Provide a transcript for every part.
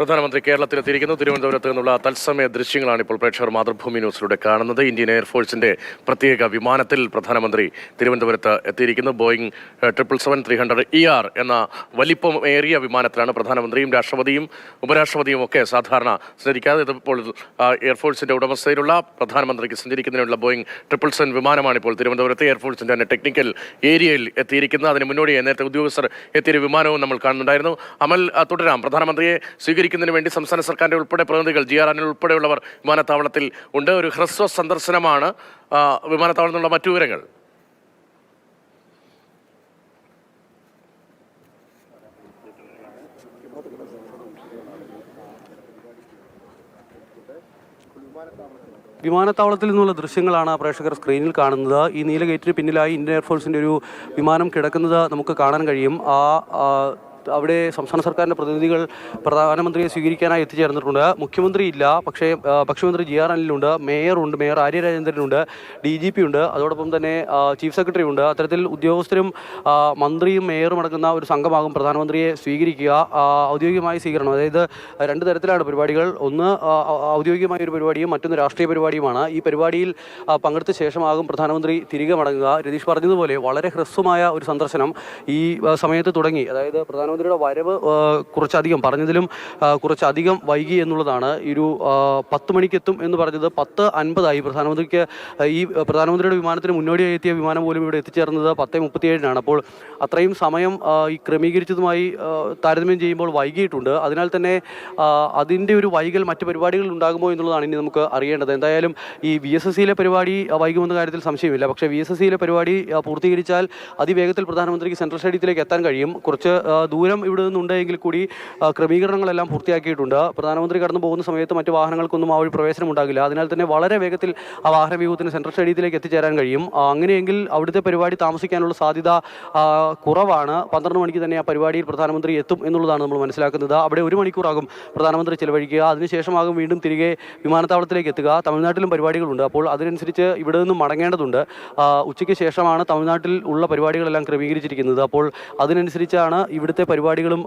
പ്രധാനമന്ത്രി കേരളത്തിലെത്തിയിരിക്കുന്നു. തിരുവനന്തപുരത്ത് നിന്നുള്ള തത്സമയ ദൃശ്യങ്ങളാണ് ഇപ്പോൾ പ്രേക്ഷകർ മാതൃഭൂമി ന്യൂസിലൂടെ കാണുന്നത്. ഇന്ത്യൻ എയർഫോഴ്സിന്റെ പ്രത്യേക വിമാനത്തിൽ പ്രധാനമന്ത്രി തിരുവനന്തപുരത്ത് എത്തിയിരിക്കുന്നു. Boeing triple seven three hundred E R എന്ന വലിപ്പമേറിയ വിമാനത്തിലാണ് പ്രധാനമന്ത്രിയും രാഷ്ട്രപതിയും ഉപരാഷ്ട്രപതിയും ഒക്കെ സാധാരണ സഞ്ചരിക്കാതെ ഇതിപ്പോൾ എയർഫോഴ്സിന്റെ ഉടമസ്ഥയിലുള്ള പ്രധാനമന്ത്രിക്ക് സഞ്ചരിക്കുന്നതിനുള്ള ബോയിങ് ട്രിപ്പിൾ സെവൻ വിമാനമാണ് ഇപ്പോൾ തിരുവനന്തപുരത്ത് എയർഫോഴ്സിന്റെ തന്നെ ടെക്നിക്കൽ ഏരിയയിൽ എത്തിയിരിക്കുന്നത്. അതിന് മുന്നോടിയായി നേരത്തെ ഉദ്യോഗസ്ഥർ എത്തിയ വിമാനവും നമ്മൾ കാണുന്നുണ്ടായിരുന്നു. അമൽ തുടരാം. പ്രധാനമന്ത്രിയെ സ്വീകരിക്കുന്നതിന് വേണ്ടി സംസ്ഥാന സർക്കാരിന്റെ ഉൾപ്പെടെ പ്രതിനിധികൾ ജി ആർ അനിൽ ഉൾപ്പെടെയുള്ളവർ വിമാനത്താവളത്തിൽ ഉണ്ട്. ഒരു ഹ്രസ്വ സന്ദർശനമാണ് വിമാനത്താവളത്തിൽ നിന്നുള്ള മറ്റു വിവരങ്ങൾ. വിമാനത്താവളത്തിൽ നിന്നുള്ള ദൃശ്യങ്ങളാണ് പ്രേക്ഷകർ സ്ക്രീനിൽ കാണുന്നത്. ഈ നീല ഗേറ്റിന് പിന്നിലായി ഇന്ത്യൻ എയർഫോഴ്സിന്റെ ഒരു വിമാനം കിടക്കുന്നത് നമുക്ക് കാണാൻ കഴിയും. ആ, അവിടെ സംസ്ഥാന സർക്കാരിന്റെ പ്രതിനിധികൾ പ്രധാനമന്ത്രിയെ സ്വീകരിക്കാനായി എത്തിച്ചേർന്നിട്ടുണ്ട്. മുഖ്യമന്ത്രി ഇല്ല പക്ഷേ ഭക്ഷ്യമന്ത്രി ജി ആർ അനിലുണ്ട് മേയറുണ്ട് മേയർ ആര്യ രാജേന്ദ്രനുണ്ട് ഡി ജി പി ഉണ്ട് അതോടൊപ്പം തന്നെ ചീഫ് സെക്രട്ടറി ഉണ്ട്. അത്തരത്തിൽ ഉദ്യോഗസ്ഥരും മന്ത്രിയും മേയറും അടങ്ങുന്ന ഒരു സംഘമാകും പ്രധാനമന്ത്രിയെ സ്വീകരിക്കുക ഔദ്യോഗികമായ സ്വീകരണം. അതായത് രണ്ട് തരത്തിലാണ് പരിപാടികൾ. ഒന്ന് ഔദ്യോഗികമായ ഒരു പരിപാടിയും മറ്റൊന്ന് രാഷ്ട്രീയ പരിപാടിയുമാണ്. ഈ പരിപാടിയിൽ പങ്കെടുത്ത ശേഷമാകും പ്രധാനമന്ത്രി തിരികെ മടങ്ങുക. രതീഷ് പറഞ്ഞതുപോലെ വളരെ ഹ്രസ്വമായ ഒരു സന്ദർശനം ഈ സമയത്ത് തുടങ്ങി. അതായത് പ്രധാനമന്ത്രിയുടെ വരവ് കുറച്ചധികം പറഞ്ഞതിലും കുറച്ചധികം വൈകി എന്നുള്ളതാണ്. ഒരു പത്ത് മണിക്കെത്തും എന്ന് പറഞ്ഞത് പത്ത് അൻപതായി. പ്രധാനമന്ത്രിക്ക് ഈ പ്രധാനമന്ത്രിയുടെ വിമാനത്തിന് മുന്നോടിയായി എത്തിയ വിമാനം പോലും ഇവിടെ എത്തിച്ചേർന്നത് പത്ത് മുപ്പത്തിയേഴിനാണ്. അപ്പോൾ അത്രയും സമയം ഈ ക്രമീകരിച്ചതുമായി താരതമ്യം ചെയ്യുമ്പോൾ വൈകിയിട്ടുണ്ട്. അതിനാൽ തന്നെ അതിന്റെ ഒരു വൈകൽ മറ്റ് പരിപാടികളിൽ ഉണ്ടാകുമോ എന്നുള്ളതാണ് ഇനി നമുക്ക് അറിയേണ്ടത്. എന്തായാലും ഈ വി എസ് എസ് സിയിലെ പരിപാടി വൈകുമെന്ന കാര്യത്തിൽ സംശയമില്ല. പക്ഷേ വി എസ് എസ് സിയിലെ പരിപാടി പൂർത്തീകരിച്ചാൽ അതിവേഗത്തിൽ പ്രധാനമന്ത്രിക്ക് സെൻട്രൽ സ്റ്റേഡിയത്തിലേക്ക് എത്താൻ കഴിയും. കുറച്ച് ആ, ദൂരം ഇവിടെ നിന്നുണ്ടെങ്കിൽ കൂടി ക്രമീകരണങ്ങളെല്ലാം പൂർത്തിയാക്കിയിട്ടുണ്ട്. പ്രധാനമന്ത്രി കടന്നു പോകുന്ന സമയത്ത് മറ്റു വാഹനങ്ങൾക്കൊന്നും ആ വഴി പ്രവേശനം ഉണ്ടാകില്ല. അതിനാൽ തന്നെ വളരെ വേഗത്തിൽ ആ വാഹന വ്യൂഹത്തിന് സെൻട്രൽ സ്റ്റേഡിയത്തിലേക്ക് എത്തിച്ചേരാൻ കഴിയും. അങ്ങനെയെങ്കിൽ അവിടുത്തെ പരിപാടി താമസിക്കാനുള്ള സാധ്യത കുറവാണ്. പന്ത്രണ്ട് മണിക്ക് തന്നെ ആ പരിപാടിയിൽ പ്രധാനമന്ത്രി എത്തും എന്നുള്ളതാണ് നമ്മൾ മനസ്സിലാക്കുന്നത്. അവിടെ ഒരു മണിക്കൂറാകും പ്രധാനമന്ത്രി ചിലവഴിക്കുക. അതിനുശേഷമാകും വീണ്ടും തിരികെ വിമാനത്താവളത്തിലേക്ക് എത്തുക. തമിഴ്നാട്ടിലും പരിപാടികളുണ്ട്. അപ്പോൾ അതിനനുസരിച്ച് ഇവിടെ നിന്നും മടങ്ങേണ്ടതുണ്ട്. ഉച്ചയ്ക്ക് ശേഷമാണ് തമിഴ്നാട്ടിൽ ഉള്ള പരിപാടികളെല്ലാം ക്രമീകരിച്ചിരിക്കുന്നത്. അപ്പോൾ അതിനനുസരിച്ചാണ് ഇവിടുത്തെ പരിപാടികളും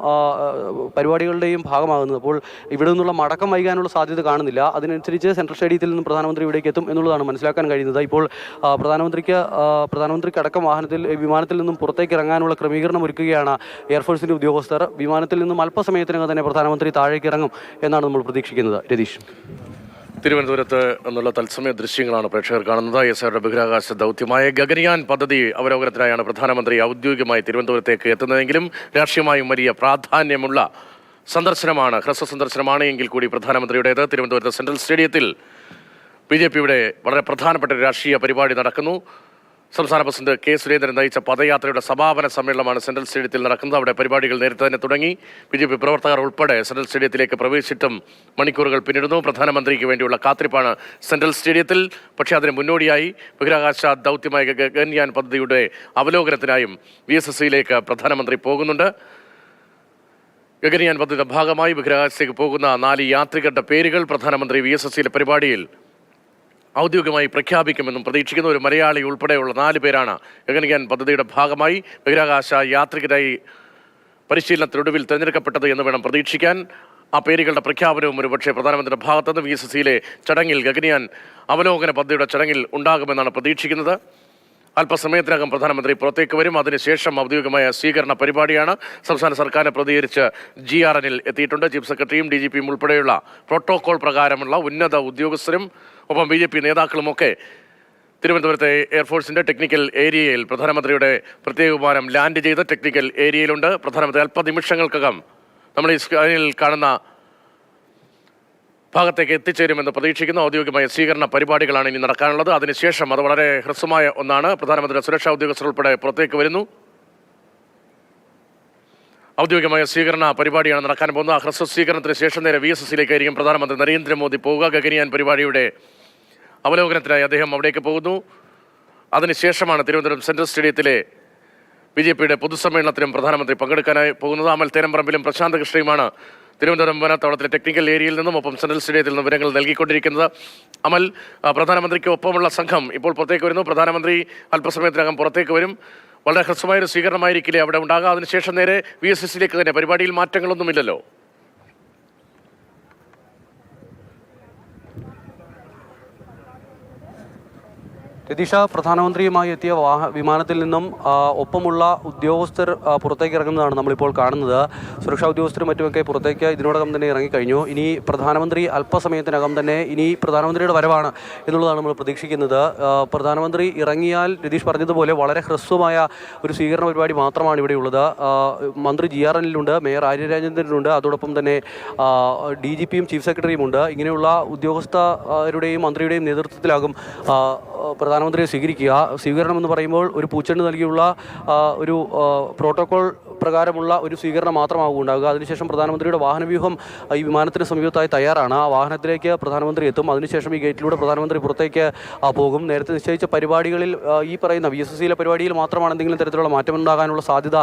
പരിപാടികളുടെയും ഭാഗമാകുന്നത്. അപ്പോൾ ഇവിടെ നിന്നുള്ള മടക്കം വൈകാനുള്ള സാധ്യത കാണുന്നില്ല. അതിനനുസരിച്ച് സെൻട്രൽ സ്റ്റേഡിയത്തിൽ നിന്നും പ്രധാനമന്ത്രി ഇവിടേക്ക് എത്തും എന്നുള്ളതാണ് മനസ്സിലാക്കാൻ കഴിയുന്നത്. ഇപ്പോൾ പ്രധാനമന്ത്രിക്ക് പ്രധാനമന്ത്രിക്ക് അടക്കം വാഹനത്തിൽ വിമാനത്തിൽ നിന്നും പുറത്തേക്ക് ഇറങ്ങാനുള്ള ക്രമീകരണം ഒരുക്കുകയാണ് എയർഫോഴ്സിന്റെ ഉദ്യോഗസ്ഥർ. വിമാനത്തിൽ നിന്നും അല്പസമയത്തിനകം തന്നെ പ്രധാനമന്ത്രി താഴേക്ക് ഇറങ്ങും എന്നാണ് നമ്മൾ പ്രതീക്ഷിക്കുന്നത്. രതീഷ്. തിരുവനന്തപുരത്ത് എന്നുള്ള തത്സമയ ദൃശ്യങ്ങളാണ് പ്രേക്ഷകർ കാണുന്നത്. എസ് ആറുടെ ബഹിരാകാശ ദൗത്യമായ ഗഗൻയാൻ പദ്ധതി അവലോകനത്തിനായാണ് പ്രധാനമന്ത്രി ഔദ്യോഗികമായി തിരുവനന്തപുരത്തേക്ക് എത്തുന്നതെങ്കിലും രാഷ്ട്രീയമായും വലിയ പ്രാധാന്യമുള്ള സന്ദർശനമാണ് ഹ്രസ്വ സന്ദർശനമാണ് എങ്കിൽ കൂടി പ്രധാനമന്ത്രിയുടേത്. തിരുവനന്തപുരത്ത് സെൻട്രൽ സ്റ്റേഡിയത്തിൽ ബി ജെ പിയുടെ വളരെ പ്രധാനപ്പെട്ട രാഷ്ട്രീയ പരിപാടി നടക്കുന്നു. സംസ്ഥാന പ്രസിഡന്റ് കെ സുരേന്ദ്രൻ നയിച്ച പദയാത്രയുടെ സമാപന സമ്മേളനമാണ് സെൻട്രൽ സ്റ്റേഡിയത്തിൽ നടക്കുന്നത്. അവിടെ പരിപാടികൾ നേരത്തെ തന്നെ തുടങ്ങി. ബി ജെ പി പ്രവർത്തകർ ഉൾപ്പെടെ സെൻട്രൽ സ്റ്റേഡിയത്തിലേക്ക് പ്രവേശിച്ചിട്ടും മണിക്കൂറുകൾ പിന്നിടുന്നു. പ്രധാനമന്ത്രിക്ക് വേണ്ടിയുള്ള കാത്തിരിപ്പാണ് സെൻട്രൽ സ്റ്റേഡിയത്തിൽ. പക്ഷേ അതിന് മുന്നോടിയായി ബഹിരാകാശ ദൗത്യമായ ഗഗൻയാൻ പദ്ധതിയുടെ അവലോകനത്തിനായും വി എസ് എസ് സിയിലേക്ക് പ്രധാനമന്ത്രി പോകുന്നുണ്ട്. ഗഗൻയാൻ പദ്ധതിയുടെ ഭാഗമായി ബഹിരാകാശത്തേക്ക് പോകുന്ന നാല് യാത്രികരുടെ പേരുകൾ പ്രധാനമന്ത്രി വി എസ് എസ് സിയിലെ പരിപാടിയിൽ ഔദ്യോഗികമായി പ്രഖ്യാപിക്കുമെന്നും പ്രതീക്ഷിക്കുന്ന ഒരു മലയാളി ഉൾപ്പെടെയുള്ള നാല് പേരാണ് ഗഗൻയാൻ പദ്ധതിയുടെ ഭാഗമായി ബഹിരാകാശ യാത്രികരായി പരിശീലനത്തിനൊടുവിൽ തിരഞ്ഞെടുക്കപ്പെട്ടത് എന്ന് വേണം പ്രതീക്ഷിക്കാൻ. ആ പേരുകളുടെ പ്രഖ്യാപനവും ഒരുപക്ഷെ പ്രധാനമന്ത്രിയുടെ ഭാഗത്തുനിന്ന് വി എസ് എസ് സിയിലെ ചടങ്ങിൽ ഗഗൻയാൻ അവലോകന പദ്ധതിയുടെ ചടങ്ങിൽ ഉണ്ടാകുമെന്നാണ് പ്രതീക്ഷിക്കുന്നത്. അല്പസമയത്തിനകം പ്രധാനമന്ത്രി പുറത്തേക്ക് വരും. അതിനുശേഷം ഔദ്യോഗികമായ സ്വീകരണ പരിപാടിയാണ് സംസ്ഥാന സർക്കാരിനെ പ്രതികരിച്ച് ജി ആർ എനിൽ എത്തിയിട്ടുണ്ട്. ചീഫ് സെക്രട്ടറിയും ഡി ജി പിയും ഉൾപ്പെടെയുള്ള പ്രോട്ടോകോൾ പ്രകാരമുള്ള ഉന്നത ഉദ്യോഗസ്ഥരും ഒപ്പം ബി ജെ പി നേതാക്കളുമൊക്കെ തിരുവനന്തപുരത്തെ എയർഫോഴ്സിന്റെ ടെക്നിക്കൽ ഏരിയയിൽ പ്രധാനമന്ത്രിയുടെ പ്രത്യേക വിമാനം ലാൻഡ് ചെയ്ത ടെക്നിക്കൽ ഏരിയയിലുണ്ട് പ്രധാനമന്ത്രി അല്പനിമിഷങ്ങൾക്കകം നമ്മൾ ഈ സ്ക്രീനിൽ കാണുന്ന ഭാഗത്തേക്ക് എത്തിച്ചേരുമെന്ന് പ്രതീക്ഷിക്കുന്ന. ഔദ്യോഗികമായ സ്വീകരണ പരിപാടികളാണ് ഇനി നടക്കാനുള്ളത്. അതിനുശേഷം അത് വളരെ ഹ്രസ്വമായ ഒന്നാണ്. പ്രധാനമന്ത്രി സുരക്ഷാ ഉദ്യോഗസ്ഥർ ഉൾപ്പെടെ പുറത്തേക്ക് വരുന്നു. ഔദ്യോഗികമായ സ്വീകരണ പരിപാടിയാണ് നടക്കാൻ പോകുന്നത്. ഹ്രസ്വ സ്വീകരണത്തിന് ശേഷം നേരെ വി എസ് എസിലേക്കായിരിക്കും പ്രധാനമന്ത്രി നരേന്ദ്രമോദി പോവുക. ഗഗനിയാൻ പരിപാടിയുടെ അവലോകനത്തിനായി അദ്ദേഹം അവിടേക്ക് പോകുന്നു. അതിനുശേഷമാണ് തിരുവനന്തപുരം സെൻട്രൽ സ്റ്റേഡിയത്തിലെ ബി ജെ പിയുടെ പൊതുസമ്മേളനത്തിലും പ്രധാനമന്ത്രി പങ്കെടുക്കാനായി പോകുന്നത്. അമൽ തേനമ്പറമ്പിലും പ്രശാന്ത് കൃഷ്ണയുമാണ് തിരുവനന്തപുരം വിമാനത്താവളത്തിലെ ടെക്നിക്കൽ ഏരിയയിൽ നിന്നും ഒപ്പം സെൻട്രൽ സ്റ്റേഡിയത്തിൽ നിന്നും വിവരങ്ങൾ നൽകിക്കൊണ്ടിരിക്കുന്നത്. അമൽ പ്രധാനമന്ത്രിക്ക് ഒപ്പമുള്ള സംഘം ഇപ്പോൾ പുറത്തേക്ക് വരുന്നു. പ്രധാനമന്ത്രി അല്പസമയത്തിനകം പുറത്തേക്ക് വരും. വളരെ ഹ്രസ്വമായ ഒരു സ്വീകരണമായിരിക്കില്ലേ അവിടെ ഉണ്ടാകുക അതിനുശേഷം നേരെ വി എസ് എസിലേക്ക് തന്നെ. പരിപാടിയിൽ മാറ്റങ്ങളൊന്നുമില്ലല്ലോ. രതീഷ പ്രധാനമന്ത്രിയുമായി എത്തിയ വാഹ വിമാനത്തിൽ നിന്നും ഒപ്പമുള്ള ഉദ്യോഗസ്ഥർ പുറത്തേക്ക് ഇറങ്ങുന്നതാണ് നമ്മളിപ്പോൾ കാണുന്നത്. സുരക്ഷാ ഉദ്യോഗസ്ഥരും മറ്റുമൊക്കെ പുറത്തേക്ക് ഇതിനോടകം തന്നെ ഇറങ്ങിക്കഴിഞ്ഞു. ഇനി പ്രധാനമന്ത്രി അല്പസമയത്തിനകം തന്നെ ഇനി പ്രധാനമന്ത്രിയുടെ വരവാണ് എന്നുള്ളതാണ് നമ്മൾ പ്രതീക്ഷിക്കുന്നത്. പ്രധാനമന്ത്രി ഇറങ്ങിയാൽ രതീഷ് പറഞ്ഞതുപോലെ വളരെ ഹ്രസ്വമായ ഒരു സ്വീകരണ പരിപാടി മാത്രമാണ് ഇവിടെയുള്ളത്. മന്ത്രി ജി ആർ എല്ലിലുണ്ട് മേയർ ആര്യരാജേന്ദ്രനുണ്ട് അതോടൊപ്പം തന്നെ ഡി ജി പിയും ചീഫ് സെക്രട്ടറിയും ഉണ്ട്. ഇങ്ങനെയുള്ള ഉദ്യോഗസ്ഥരുടെയും മന്ത്രിയുടെയും നേതൃത്വത്തിലാകും പ്രധാനമന്ത്രിയെ സ്വീകരിക്കുക സ്വീകരണം എന്ന് പറയുമ്പോൾ ഒരു പൂച്ചെണ്ട് നൽകിയുള്ള ഒരു പ്രോട്ടോകോൾ പ്രകാരമുള്ള ഒരു സ്വീകരണം മാത്രമാകും ഉണ്ടാവുക അതിനുശേഷം പ്രധാനമന്ത്രിയുടെ വാഹനവ്യൂഹം ഈ വിമാനത്തിന് സമീപത്തായി തയ്യാറാണ്. ആ വാഹനത്തിലേക്ക് പ്രധാനമന്ത്രി എത്തും. അതിനുശേഷം ഈ ഗേറ്റിലൂടെ പ്രധാനമന്ത്രി പുറത്തേക്ക് പോകും. നേരത്തെ നിശ്ചയിച്ച പരിപാടികളിൽ ഈ പറയുന്ന വി എസ് സിയിലെ പരിപാടിയിൽ മാത്രമാണ് എന്തെങ്കിലും തരത്തിലുള്ള മാറ്റം ഉണ്ടാകാനുള്ള സാധ്യത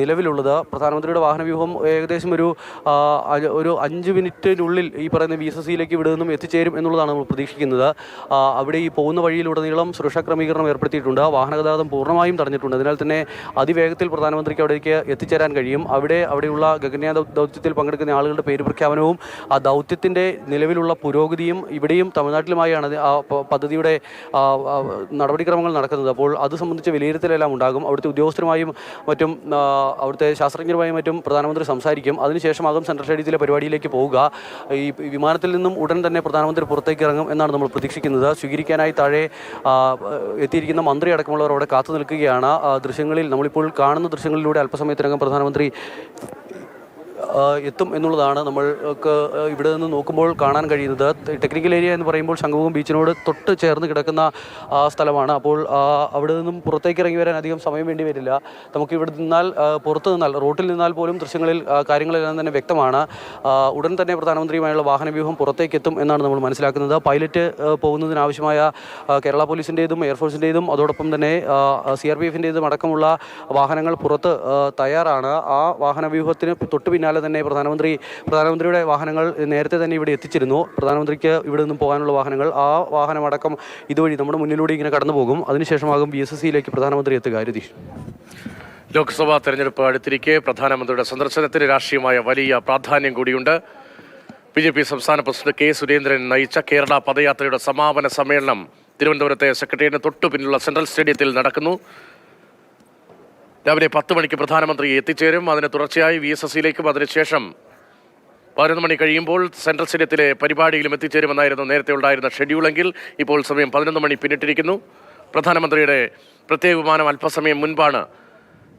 നിലവിലുള്ളത്. പ്രധാനമന്ത്രിയുടെ വാഹനവ്യൂഹം ഏകദേശം ഒരു ഒരു അഞ്ച് മിനിറ്റിനുള്ളിൽ ഈ പറയുന്ന വി എസ് സിയിലേക്ക് ഇവിടെ നിന്നും എത്തിച്ചേരും എന്നുള്ളതാണ് നമ്മൾ പ്രതീക്ഷിക്കുന്നത്. അവിടെ ഈ പോകുന്ന വഴിയിലുടനീളം സുരക്ഷാ ക്രമീകരണം ഏർപ്പെടുത്തിയിട്ടുണ്ട്. വാഹനഗതാഗതം പൂർണമായും തടഞ്ഞിട്ടുണ്ട്. അതിനാൽ തന്നെ അതിവേഗത്തിൽ പ്രധാനമന്ത്രിക്ക് അവിടേക്ക് എത്തിച്ചേരാൻ കഴിയും. അവിടെ അവിടെയുള്ള ഗഗനയാൻ ദൗ- ദൗത്യത്തിൽ പങ്കെടുക്കുന്ന ആളുകളുടെ പേര് പ്രഖ്യാപനവും ആ ദൗത്യത്തിന്റെ നിലവിലുള്ള പുരോഗതിയും ഇവിടെയും തമിഴ്നാട്ടിലുമായാണ് ആ പദ്ധതിയുടെ നടപടിക്രമങ്ങൾ നടക്കുന്നത്. അപ്പോൾ അത് സംബന്ധിച്ച് വിലയിരുത്തലെല്ലാം ഉണ്ടാകും. അവിടുത്തെ ഉദ്യോഗസ്ഥരുമായും മറ്റും അവിടുത്തെ ശാസ്ത്രജ്ഞരുമായും മറ്റും പ്രധാനമന്ത്രി സംസാരിക്കും. അതിനുശേഷമാകും സെൻട്രൽ സ്റ്റേഡിയത്തിലെ പരിപാടിയിലേക്ക് പോവുക. ഈ വിമാനത്തിൽ നിന്നും ഉടൻ തന്നെ പ്രധാനമന്ത്രി പുറത്തേക്ക് ഇറങ്ങും എന്നാണ് നമ്മൾ പ്രതീക്ഷിക്കുന്നത്. സ്വീകരിക്കാനായി താഴെ എത്തിയിരിക്കുന്ന മന്ത്രി അടക്കമുള്ളവർ അവിടെ കാത്തു നിൽക്കുകയാണ് ദൃശ്യങ്ങളിൽ നമ്മളിപ്പോൾ കാണുന്ന ദൃശ്യങ്ങളിലൂടെ അല്പസമയത്തിനകം പ്രധാനമന്ത്രി എത്തും എന്നുള്ളതാണ് നമ്മൾക്ക് ഇവിടെ നിന്ന് നോക്കുമ്പോൾ കാണാൻ കഴിയുന്നത്. ടെക്നിക്കൽ ഏരിയ എന്ന് പറയുമ്പോൾ ശംഖുമുഖം ബീച്ചിനോട് തൊട്ട് ചേർന്ന് കിടക്കുന്ന സ്ഥലമാണ്. അപ്പോൾ അവിടെ നിന്നും പുറത്തേക്ക് ഇറങ്ങി വരാൻ അധികം സമയം വേണ്ടി വരില്ല. നമുക്ക് ഇവിടെ നിന്നാൽ പുറത്ത് നിന്നാൽ റോട്ടിൽ നിന്നാൽ പോലും ദൃശ്യങ്ങളിൽ കാര്യങ്ങളെല്ലാം തന്നെ വ്യക്തമാണ്. ഉടൻ തന്നെ പ്രധാനമന്ത്രിയുമായുള്ള വാഹനവ്യൂഹം പുറത്തേക്ക് എത്തും എന്നാണ് നമ്മൾ മനസ്സിലാക്കുന്നത്. പൈലറ്റ് പോകുന്നതിനാവശ്യമായ കേരള പോലീസിന്റേതും എയർഫോഴ്സിന്റേതും അതോടൊപ്പം തന്നെ സി ആർ പി എഫിന്റേതും അടക്കമുള്ള വാഹനങ്ങൾ പുറത്ത് തയ്യാറാണ്. ആ വാഹനവ്യൂഹത്തിന് തൊട്ട് തന്നെ പ്രധാനമന്ത്രി പ്രധാനമന്ത്രിയുടെ വാഹനങ്ങൾ നേരത്തെ തന്നെ ഇവിടെ എത്തിച്ചിരുന്നു. പ്രധാനമന്ത്രിക്ക് ഇവിടെ നിന്നും പോകാനുള്ള വാഹനങ്ങൾ ആ വാഹനമടക്കം ഇതുവഴി നമ്മുടെ മുന്നിലൂടെ ഇങ്ങനെ കടന്നു പോകും. അതിനുശേഷമാകും ബി എസ് എസ് സിയിലേക്ക് പ്രധാനമന്ത്രി എത്തുക. രതീഷ്. ലോക്സഭാ തെരഞ്ഞെടുപ്പ് അടുത്തിരിക്കെ പ്രധാനമന്ത്രിയുടെ സന്ദർശനത്തിന് രാഷ്ട്രീയമായ വലിയ പ്രാധാന്യം കൂടിയുണ്ട്. ബി ജെ പി സംസ്ഥാന പ്രസിഡന്റ് കെ സുരേന്ദ്രൻ നയിച്ച കേരള പദയാത്രയുടെ സമാപന സമ്മേളനം തിരുവനന്തപുരത്തെ സെക്രട്ടേറിയറ്റിന് തൊട്ടു പിന്നിലുള്ള സെൻട്രൽ സ്റ്റേഡിയത്തിൽ നടക്കുന്നു. രാവിലെ പത്ത് മണിക്ക് പ്രധാനമന്ത്രി എത്തിച്ചേരും. അതിന് തുടർച്ചയായി വി എസ് എസ് സിയിലേക്കും അതിനുശേഷം പതിനൊന്ന് മണി കഴിയുമ്പോൾ സെൻട്രൽ സ്റ്റേഡിയത്തിലെ പരിപാടിയിലും എത്തിച്ചേരുമെന്നായിരുന്നു നേരത്തെ ഉണ്ടായിരുന്ന ഷെഡ്യൂളെങ്കിൽ ഇപ്പോൾ സമയം പതിനൊന്ന് മണി പിന്നിട്ടിരിക്കുന്നു. പ്രധാനമന്ത്രിയുടെ പ്രത്യേക വിമാനം അല്പസമയം മുൻപാണ്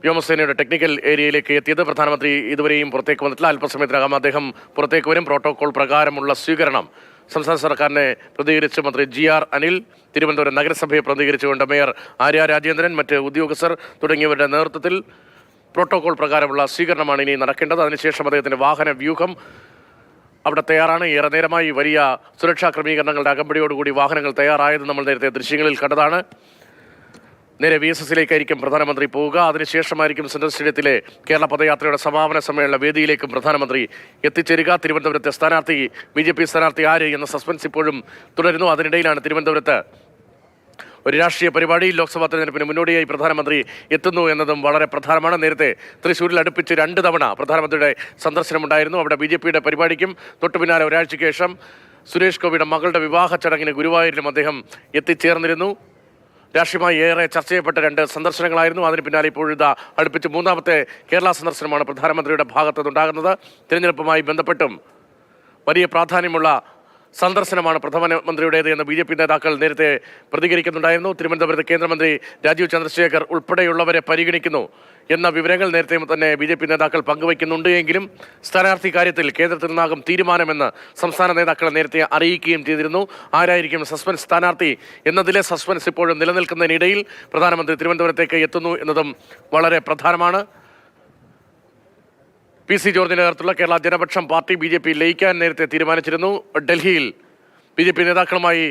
വ്യോമസേനയുടെ ടെക്നിക്കൽ ഏരിയയിലേക്ക് എത്തിയത്. പ്രധാനമന്ത്രി ഇതുവരെയും പുറത്തേക്ക് വന്നിട്ടില്ല. അല്പസമയത്തിനകം അദ്ദേഹം പുറത്തേക്ക് വരും. പ്രോട്ടോകോൾ പ്രകാരമുള്ള സ്വീകരണം സംസ്ഥാന സർക്കാരിനെ പ്രതികരിച്ച് മന്ത്രി ജി ആർ അനിൽ തിരുവനന്തപുരം നഗരസഭയെ പ്രതികരിച്ചുകൊണ്ട് മേയർ ആര്യ രാജേന്ദ്രൻ മറ്റ് ഉദ്യോഗസ്ഥർ തുടങ്ങിയവരുടെ നേതൃത്വത്തിൽ പ്രോട്ടോകോൾ പ്രകാരമുള്ള സ്വീകരണമാണ് ഇനി നടക്കേണ്ടത്. അതിനുശേഷം അദ്ദേഹത്തിന്റെ വാഹന വ്യൂഹം അവിടെ തയ്യാറാണ്. ഏറെ നേരമായി വലിയ സുരക്ഷാ ക്രമീകരണങ്ങളുടെ അകമ്പടിയോടുകൂടി വാഹനങ്ങൾ തയ്യാറായത് നമ്മൾ നേരത്തെ ദൃശ്യങ്ങളിൽ കണ്ടതാണ്. നേരെ വി എസ് എസിലേക്കായിരിക്കും പ്രധാനമന്ത്രി പോവുക. അതിനുശേഷമായിരിക്കും സെൻട്രൽ സ്റ്റേഡിയത്തിലെ കേരള പദയാത്രയുടെ സമാപന സമ്മേളന വേദിയിലേക്കും പ്രധാനമന്ത്രി എത്തിച്ചേരുക. തിരുവനന്തപുരത്തെ സ്ഥാനാർത്ഥി ബി ജെ പി സ്ഥാനാർത്ഥി ആര് എന്ന സസ്പെൻസ് ഇപ്പോഴും തുടരുന്നു. അതിനിടയിലാണ് തിരുവനന്തപുരത്ത് ഒരു രാഷ്ട്രീയ പരിപാടി. ലോക്സഭാ തെരഞ്ഞെടുപ്പിന് മുന്നോടിയായി പ്രധാനമന്ത്രി എത്തുന്നു എന്നതും വളരെ പ്രധാനമാണ്. നേരത്തെ തൃശ്ശൂരിൽ അടുപ്പിച്ച് രണ്ട് തവണ പ്രധാനമന്ത്രിയുടെ സന്ദർശനമുണ്ടായിരുന്നു. അവിടെ ബി ജെ പിയുടെ പരിപാടിക്കും തൊട്ടു പിന്നാലെ ഒരാഴ്ചയ്ക്ക് ശേഷം സുരേഷ് ഗോപിയുടെ മകളുടെ വിവാഹ ചടങ്ങിന് ഗുരുവായൂരിലും അദ്ദേഹം എത്തിച്ചേർന്നിരുന്നു. രാഷ്ട്രീയമായി ഏറെ ചർച്ച ചെയ്യപ്പെട്ട രണ്ട് സന്ദർശനങ്ങളായിരുന്നു. അതിന് പിന്നാലെ ഇപ്പോഴിതാ അടുപ്പിച്ച് മൂന്നാമത്തെ കേരള സന്ദർശനമാണ് പ്രധാനമന്ത്രിയുടെ ഭാഗത്തുനിന്നുണ്ടാകുന്നത്. തിരഞ്ഞെടുപ്പുമായി ബന്ധപ്പെട്ടും വലിയ പ്രാധാന്യമുള്ള സന്ദർശനമാണ് പ്രധാനമന്ത്രിയുടേത് എന്ന് ബി ജെ പി നേതാക്കൾ നേരത്തെ പ്രതികരിക്കുന്നുണ്ടായിരുന്നു. തിരുവനന്തപുരത്ത് കേന്ദ്രമന്ത്രി രാജീവ് ചന്ദ്രശേഖർ ഉൾപ്പെടെയുള്ളവരെ പരിഗണിക്കുന്നു എന്ന വിവരങ്ങൾ നേരത്തെ തന്നെ ബി ജെ പി നേതാക്കൾ പങ്കുവയ്ക്കുന്നുണ്ട് എങ്കിലും സ്ഥാനാർത്ഥി കാര്യത്തിൽ കേന്ദ്രത്തിൽ നിന്നാകും തീരുമാനമെന്ന് സംസ്ഥാന നേതാക്കളെ നേരത്തെ അറിയിക്കുകയും ചെയ്തിരുന്നു. ആരായിരിക്കും സസ്പെൻസ് സ്ഥാനാർത്ഥി എന്നതിലെ സസ്പെൻസ് ഇപ്പോഴും നിലനിൽക്കുന്നതിനിടയിൽ പ്രധാനമന്ത്രി തിരുവനന്തപുരത്തേക്ക് എത്തുന്നു എന്നതും വളരെ പ്രധാനമാണ്. പി സി ജോർജിന്റെ നേതൃത്വത്തിലുള്ള Kerala Janapaksham party B J P ലയിക്കാൻ നേരത്തെ തീരുമാനിച്ചിരുന്നു. ഡൽഹിയിൽ ബി ജെ പി നേതാക്കളുമായി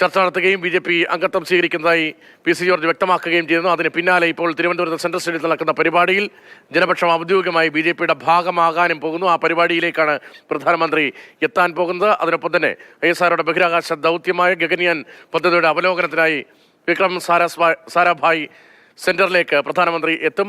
ചർച്ച നടത്തുകയും ബി ജെ പി അംഗത്വം സ്വീകരിക്കുന്നതായി പി സി ജോർജ് വ്യക്തമാക്കുകയും ചെയ്യുന്നു അതിന് പിന്നാലെ ഇപ്പോൾ തിരുവനന്തപുരത്ത് സെൻട്രൽ സ്റ്റേഡിയത്തിൽ നടക്കുന്ന പരിപാടിയിൽ ജനപക്ഷം ഔദ്യോഗികമായി ബി ജെ പിയുടെ ഭാഗമാകാനും പോകുന്നു. ആ പരിപാടിയിലേക്കാണ് പ്രധാനമന്ത്രി എത്താൻ പോകുന്നത്. അതിനൊപ്പം തന്നെ ഐ എസ് ആറുടെ ബഹിരാകാശ ദൗത്യമായ ഗഗനിയാൻ പദ്ധതിയുടെ അവലോകനത്തിനായി വിക്രം സാരാസ്ഭായ് സാരാഭായ് സെന്ററിലേക്ക് പ്രധാനമന്ത്രി എത്തും.